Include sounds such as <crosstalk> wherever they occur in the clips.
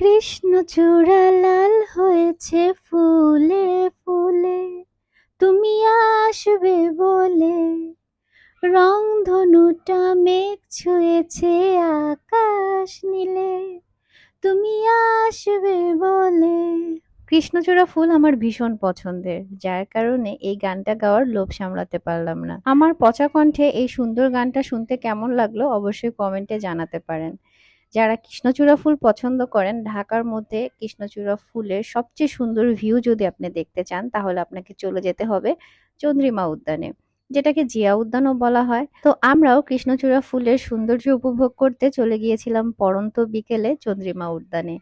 কৃষ্ণচূড়া লাল হয়েছে ফুলে ফুলে। তুমি আসবে বলে রং ধনুটা মেঘ ছুঁয়েছে আকাশ নীলে। তুমি আসবে বলে। কৃষ্ণচূড়া ফুল আমার ভীষণ পছন্দের, যার কারণে এই গানটা গাওয়ার লোভ সামলাতে পারলাম না। আমার পচা কণ্ঠে এই সুন্দর গানটা শুনতে কেমন লাগল অবশ্যই কমেন্টে জানাতে পারেন। যারা কৃষ্ণচূড়া ফুল পছন্দ করেন, ঢাকার মধ্যে কৃষ্ণচূড়া ফুলের সবচেয়ে সুন্দর ভিউ যদি আপনি দেখতে চান, তাহলে আপনাকে চলে যেতে হবে চন্দ্রিমা উদ্যানে, যেটাকে জিয়া উদ্যানও বলা হয়। তো আমরাও কৃষ্ণচূড়া ফুলের সৌন্দর্য উপভোগ করতে চলে গিয়েছিলাম পরন্ত বিকেলে চন্দ্রিমা উদ্যানে।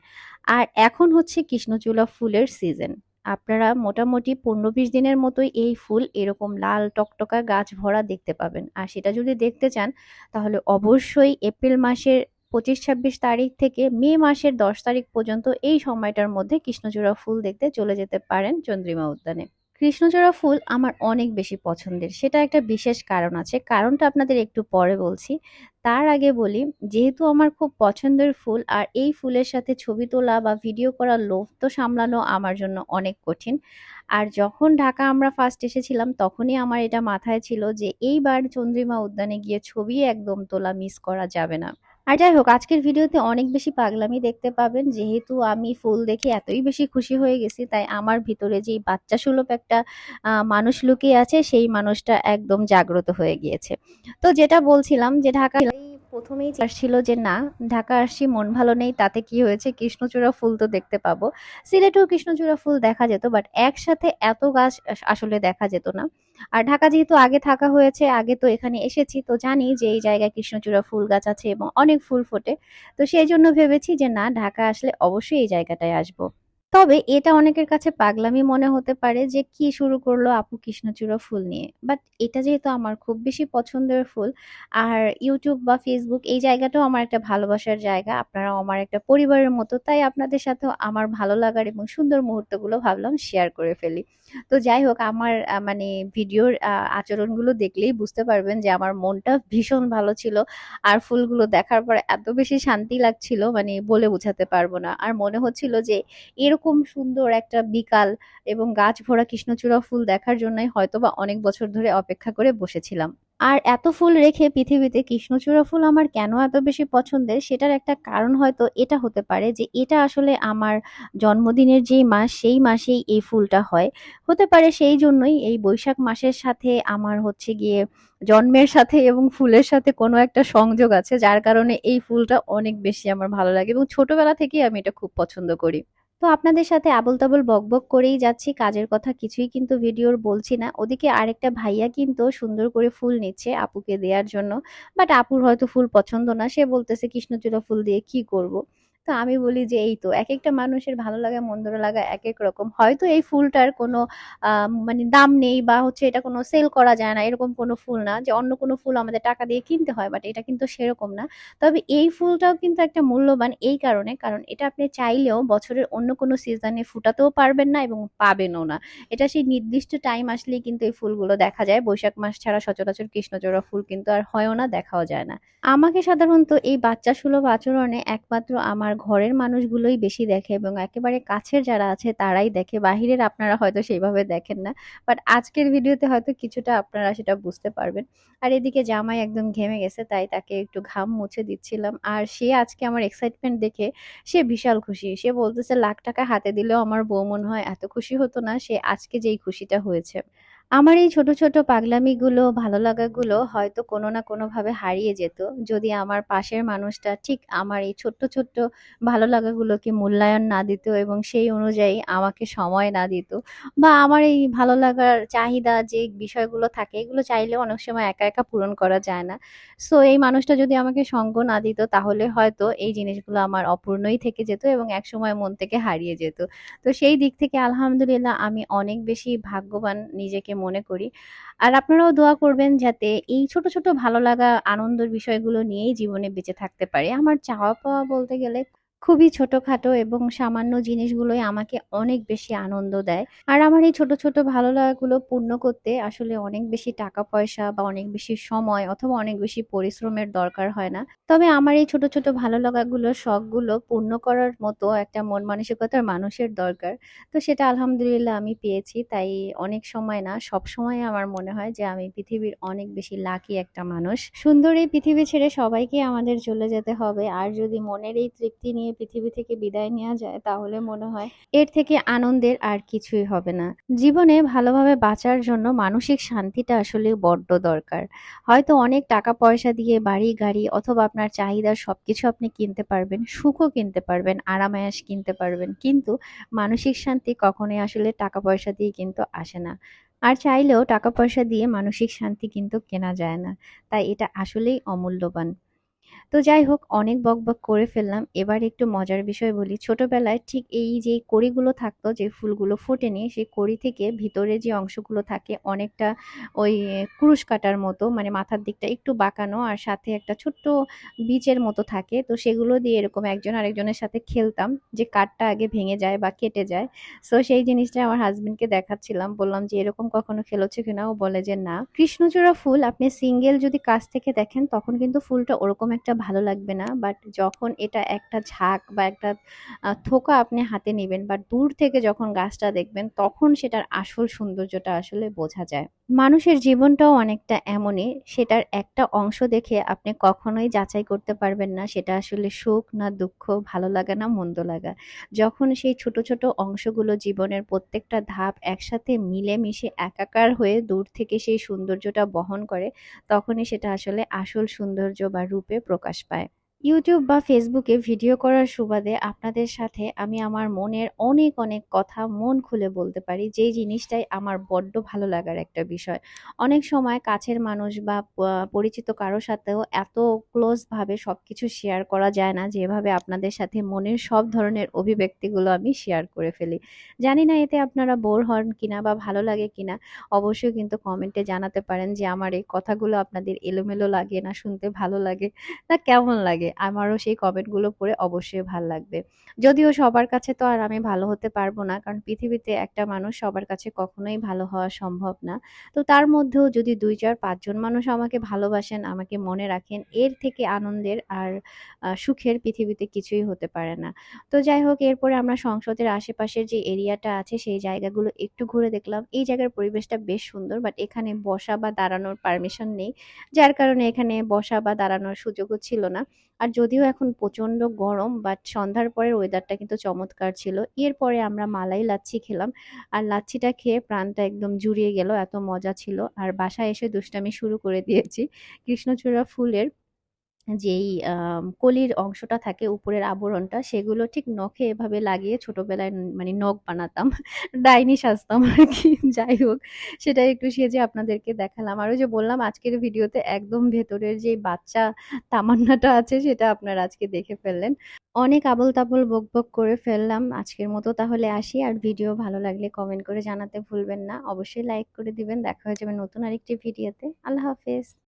আর এখন হচ্ছে কৃষ্ণচূড়া ফুলের সিজন। আপনারা মোটামুটি পনেরো বিশ দিনের মতোই এই ফুল এরকম লাল টকটকা গাছ ভরা দেখতে পাবেন। আর সেটা যদি দেখতে চান, তাহলে অবশ্যই এপ্রিল মাসের পঁচিশ ছাব্বিশ তারিখ থেকে মে মাসের দশ তারিখ পর্যন্ত এই সময়টার মধ্যে কৃষ্ণচূড়া ফুল দেখতে চলে যেতে পারেন চন্দ্রিমা উদ্যানে। কৃষ্ণচূড়া ফুল আমার অনেক বেশি পছন্দের। সেটা একটা বিশেষ কারণ আছে। কারণটা আপনাদের একটু পরে বলছি। তার আগে বলি, যেহেতু আমার খুব পছন্দের ফুল আর এই ফুলের সাথে ছবি তোলা বা ভিডিও করা লোভ তো সামলানো আমার জন্য অনেক কঠিন। আর যখন ঢাকা আমরা ফার্স্ট এসেছিলাম, তখনই আমার এটা মাথায় ছিল যে এইবার চন্দ্রিমা উদ্যানে গিয়ে ছবি একদম তোলা মিস করা যাবে না। আর যাই হোক, আজকের ভিডিওতে অনেক বেশি পাগলামি দেখতে পাবেন। যেহেতু আমি ফুল দেখে এতই বেশি খুশি হয়ে গেছি, তাই আমার ভিতরে যেই বাচ্চা সুলভ একটা মানুষ লুকিয়ে আছে, সেই মানুষটা একদম জাগ্রত হয়ে গিয়েছে। তো যেটা বলছিলাম যে ঢাকা প্রথমেই ছিল যে, না, ঢাকা আসছি, মন ভালো নেই, তাতে কি হয়েছে? কৃষ্ণচূড়া ফুল তো দেখতে পাবো। সিলেটেও কৃষ্ণচূড়া ফুল দেখা যেত বাট একসাথে এত গাছ আসলে দেখা যেত না। আর ঢাকা যেহেতু আগে থাকা হয়েছে, আগে তো এখানে এসেছি, তো জানি যে এই জায়গায় কৃষ্ণচূড়া ফুল গাছ আছে এবং অনেক ফুল ফোটে। তো সেই জন্য ভেবেছি যে, না, ঢাকা আসলে অবশ্যই এই জায়গাটায় আসব। তবে এটা অনেকের কাছে পাগলামি মনে হতে পারে যে, কি শুরু করল আপু কৃষ্ণচূড়া ফুল নিয়ে? বাট এটা যেহেতু আমার খুব বেশি পছন্দের ফুল, আর ইউটিউব বা ফেসবুক এই জায়গাটাও আমার একটা ভালোবাসার জায়গা। আপনারাও আমার একটা পরিবারের মতো, তাই আপনাদের সাথেও আমার ভালো লাগার এবং সুন্দর মুহূর্তগুলো ভাবলাম শেয়ার করে ফেলি। তো যাই হোক, আমার মানে ভিডিওর আচরণগুলো দেখলেই বুঝতে পারবেন যে, আমার মনটা ভীষণ ভালো ছিল। আর ফুলগুলো দেখার পর এত বেশি শান্তি লাগছিল মানে বলে বোঝাতে পারব না। আর মনে হচ্ছিল যে এরকম সুন্দর একটা বিকাল এবং গাছ ভরা কৃষ্ণচূড়া ফুল দেখার জন্যই হয়তোবা অনেক বছর ধরে অপেক্ষা করে বসেছিলাম। আর এত ফুল রেখে পৃথিবীতে কৃষ্ণচূড়া ফুল আমার কেন এত বেশি পছন্দের সেটার একটা কারণ হয়তো এটা হতে পারে যে এটা আসলে আমার জন্মদিনের যেই মাস, সেই মাসেই এই ফুলটা হয়। হতে পারে সেই জন্যই এই বৈশাখ মাসের সাথে আমার হচ্ছে গিয়ে জন্মের সাথে এবং ফুলের সাথে কোনো একটা সংযোগ আছে, যার কারণে এই ফুলটা অনেক বেশি আমার ভালো লাগে এবং ছোটবেলা থেকেই আমি এটা খুব পছন্দ করি। তো আপনাদের সাথে আবল তাবল বকবক করেই যাচ্ছি, কাজের কথা কিছুই কিন্তু ভিডিওর বলছি না ওদিকে আরেকটা ভাইয়া কিন্তু সুন্দর করে ফুল নিচ্ছে আপুকে দেওয়ার জন্য, বাট আপুর হয়তো ফুল পছন্দ না সে বলতেছে, কৃষ্ণচূড়া ফুল দিয়ে কি করব। তো আমি বলি যে এই তো এক একটা মানুষের ভালো লাগা মন্দ লাগা এক এক রকম। হয়তো এই ফুলটার কোনো মানে দাম নেই বা হচ্ছে এটা কোনো সেল করা যায় না, এরকম কোনো ফুল না, যে অন্য কোনো ফুল আমাদের টাকা দিয়ে কিনতে হয় বাট এটা কিন্তু সেরকম না। তবে এই ফুলটাও কিন্তু একটা মূল্যবান এই কারণে, কারণ এটা আপনি চাইলেও বছরের অন্য কোনো সিজনে ফুটাতেও পারবেন না এবং পাবেনও না। এটা সেই নির্দিষ্ট টাইম আসলেই কিন্তু এই ফুলগুলো দেখা যায়। বৈশাখ মাস ছাড়া সচরাচর কৃষ্ণচূড়া ফুল কিন্তু আর হয়ও না, দেখাও যায় না। আমাকে সাধারণত এই বাচ্চা সুলভ আচরণে একমাত্র আমার ঘরের মানুষগুলোই বেশি দেখে এবং একেবারে কাছের যারা আছে তারাই দেখে। বাহিরের আপনারা হয়তো সেইভাবে দেখেন না বাট আজকের ভিডিওতে হয়তো কিছুটা আপনারা সেটা বুঝতে পারবেন। আর এদিকে জামাই একদম ঘেমে গেছে, তাই তাকে একটু ঘাম মুছে দিচ্ছিলাম। আর সে আজকে আমার এক্সাইটমেন্ট দেখে সে বিশাল খুশি। সে বলতেছে, লাখ টাকা হাতে দিলেও আমার বউ মনে হয় এত খুশি হতো না, সে আজকে যেই খুশিটা হয়েছে। আমার এই ছোট ছোট পাগলামিগুলো ভালো লাগাগুলো হয়তো কোনো না কোনোভাবে হারিয়ে যেত। যদি আমার পাশের মানুষটা ঠিক আমার এই ছোট্ট ছোট্ট ভালো লাগাগুলোকে মূল্যায়ন না দিত এবং সেই অনুযায়ী আমাকে সময় না দিত বা আমার এই ভালো লাগার চাহিদা, যে বিষয়গুলো থাকে, এগুলো চাইলে অনেক সময় একা একা পূরণ করা যায় না। সো এই মানুষটা যদি আমাকে সঙ্গ না দিত, তাহলে হয়তো এই জিনিসগুলো আমার অপূর্ণই থেকে যেত এবং এক সময় মন থেকে হারিয়ে যেত। তো সেই দিক থেকে আলহামদুলিল্লাহ আমি অনেক বেশি ভাগ্যবান নিজেকে মনে করি। আর আপনারাও দোয়া করবেন যাতে এই ছোট ছোট ভালো লাগা আনন্দের বিষয়গুলো নিয়েই জীবনে বেঁচে থাকতে পারে। আমার চাওয়া পাওয়া বলতে গেলে খুবই ছোটখাটো এবং সামান্য জিনিসগুলোই আমাকে অনেক বেশি আনন্দ দেয়। আর আমার এই ছোট, ছোট ভালো লাগাগুলো পূর্ণ করতে আসলে অনেক বেশি টাকা-পয়সা বা অনেক বেশি সময় অথবা অনেক বেশি পরিশ্রমের দরকার হয় না। তবে আমার এই ছোট, ছোট ভালো লাগাগুলো, শখগুলো পূর্ণ করার মতো একটা মন মানসিকতার মানুষের দরকার। তো সেটা আলহামদুলিল্লাহ আমি পেয়েছি। তাই অনেক সময় না সবসময় আমার মনে হয় যে আমি পৃথিবীর অনেক বেশি লাকি একটা মানুষ। সুন্দর এই পৃথিবী ছেড়ে সবাইকে আমাদের চলে যেতে হবে। আর যদি মনের এই তৃপ্তি নিয়ে পৃথিবী থেকে বিদায় নেওয়া যায় তাহলে মনে হয় এর থেকে আনন্দের আর কিছুই হবে না। জীবনে ভালোভাবে বাঁচার জন্য মানসিক শান্তিটা আসলে বড্ড দরকার। হয়তো অনেক টাকা পয়সা দিয়ে বাড়ি গাড়ি অথবা আপনার চাহিদার সবকিছু আপনি কিনতে পারবেন, সুখও কিনতে পারবেন, আরাম-আয়েশ কিনতে পারবেন। কিন্তু মানসিক শান্তি কখনোই আসলে টাকা পয়সা দিয়ে কিন্তু আসে না। আর চাইলেও টাকা পয়সা দিয়ে মানসিক শান্তি কিন্তু কেনা যায় না। তাই এটা আসলেই অমূল্যবান। তো যাই হোক অনেক বকবক করে ফেললাম। এবার একটু মজার বিষয় বলি। ছোটবেলায় ঠিক এই যে কড়িগুলো থাকতো যে ফুলগুলো ফোটেনি, সেই কড়ি থেকে ভিতরে যে অংশগুলো থাকে অনেকটা ওই কুরুশ কাটার মতো মানে মাথার দিকটা একটু বাঁকানো আর সাথে একটা ছোট্ট বীজের মতো থাকে। তো সেগুলো দিয়ে এরকম একজন আরেকজনের সাথে খেলতাম যে কাঠটা আগে ভেঙে যায় বা কেটে যায়। সো সেই জিনিসটা আমার হাসব্যান্ডকে দেখাচ্ছিলাম। বললাম যে, "এরকম কখনো খেলেছো কিনা?" ও বলে যে, "না।" কৃষ্ণচূড়া ফুল আপনি সিঙ্গেল যদি কাছ থেকে দেখেন তখন কিন্তু ফুলটা ওরকম একটা ভালো লাগবে না। বাট যখন এটা একটা ঝাঁক বা একটা থোকা আপনি হাতে নেবেন বা দূর থেকে যখন গাছটা দেখবেন, তখন সেটার আসল সৌন্দর্যটা আসলে বোঝা যায়। মানুষের জীবনটাও অনেকটা এমনই। সেটার একটা অংশ দেখে আপনি কখনোই যাচাই করতে পারবেন না সেটা আসলে সুখ না দুঃখ, ভালো লাগা না মন্দ লাগা। যখন সেই ছোট, ছোট অংশগুলো জীবনের প্রত্যেকটা ধাপ একসাথে মিলেমিশে একাকার হয়ে দূর থেকে সেই সৌন্দর্যটা বহন করে, তখনই সেটা আসলে আসল সৌন্দর্য বা রূপে প্রকাশ পায়। YouTube বা ফেসবুকে ভিডিও করার সুবাদে আপনাদের সাথে আমি আমার মনের অনেক, অনেক কথা মন খুলে বলতে পারি। যেই জিনিসটাই আমার বড্ড ভালো লাগার একটা বিষয়। অনেক সময় কাছের মানুষ বা পরিচিত কারও সাথেও এত ক্লোজ ভাবে সবকিছু শেয়ার করা যায় না, যেভাবে আপনাদের সাথে মনের সব ধরনের অভিব্যক্তিগুলো আমি শেয়ার করে ফেলি। জানি না এতে আপনারা বোর হন কিনা বা ভালো লাগে কিনা? অবশ্যই কিন্তু কমেন্টে জানাতে পারেন যে আমার এই কথাগুলো আপনাদের এলোমেলো লাগে না শুনতে ভালো লাগে না কেমন লাগে? আমারও সেই কমেন্টগুলো পড়ে অবশ্যই ভালো লাগবে। যদিও সবার কাছে তো আর আমি ভালো হতে পারব না। কারণ পৃথিবীতে একটা মানুষ সবার কাছে কখনোই ভালো হওয়া সম্ভব না। তো তার মধ্যেও যদি দুই চার পাঁচজন মানুষ আমাকে ভালোবাসেন, আমাকে মনে রাখেন, এর থেকে আনন্দের আর সুখের পৃথিবীতে কিছুই হতে পারে না। তো যাই হোক এরপরে আমরা সংসদের আশেপাশের যে এরিয়াটা আছে সেই জায়গাগুলো একটু ঘুরে দেখলাম। এই জায়গার পরিবেশটা বেশ সুন্দর বাট এখানে বসা বা দাঁড়ানোর পারমিশন নেই। যার কারণে এখানে বসা বা দাঁড়ানোর সুযোগও ছিল না। আর যদিও এখন প্রচণ্ড গরম বাট সন্ধ্যার পরের ওয়েদারটা কিন্তু চমৎকার ছিল। এরপরে আমরা মালাই লাচ্ছি খেলাম। আর লাচ্ছিটা খেয়ে প্রাণটা একদম জুড়িয়ে গেল। এত মজা ছিল। আর বাসায় এসে দুষ্টামি শুরু করে দিয়েছি। কৃষ্ণচূড়া ফুলের যেই কলির অংশটা থাকে উপরের আবরণটা, সেগুলো ঠিক নখে এভাবে লাগিয়ে ছোটবেলায় মানে নখ বানাতাম। <laughs> ডাইনি সাজতাম আর কি, যাই হোক সেটা একটু সেজে আপনাদেরকে দেখালাম। আর ওই যে বললাম, আজকের ভিডিওতে একদম ভেতরের যে বাচ্চা তামান্নাটা আছে, সেটা আপনারা আজকে দেখে ফেললেন। অনেক আবোল-তাবোল বক করে ফেললাম। আজকের মতো তাহলে আসি। আর ভিডিও ভালো লাগলে কমেন্ট করে জানাতে ভুলবেন না। অবশ্যই লাইক করে দিবেন। দেখা হয়ে যাবে নতুন আরেকটি ভিডিওতে। আল্লাহ হাফেজ।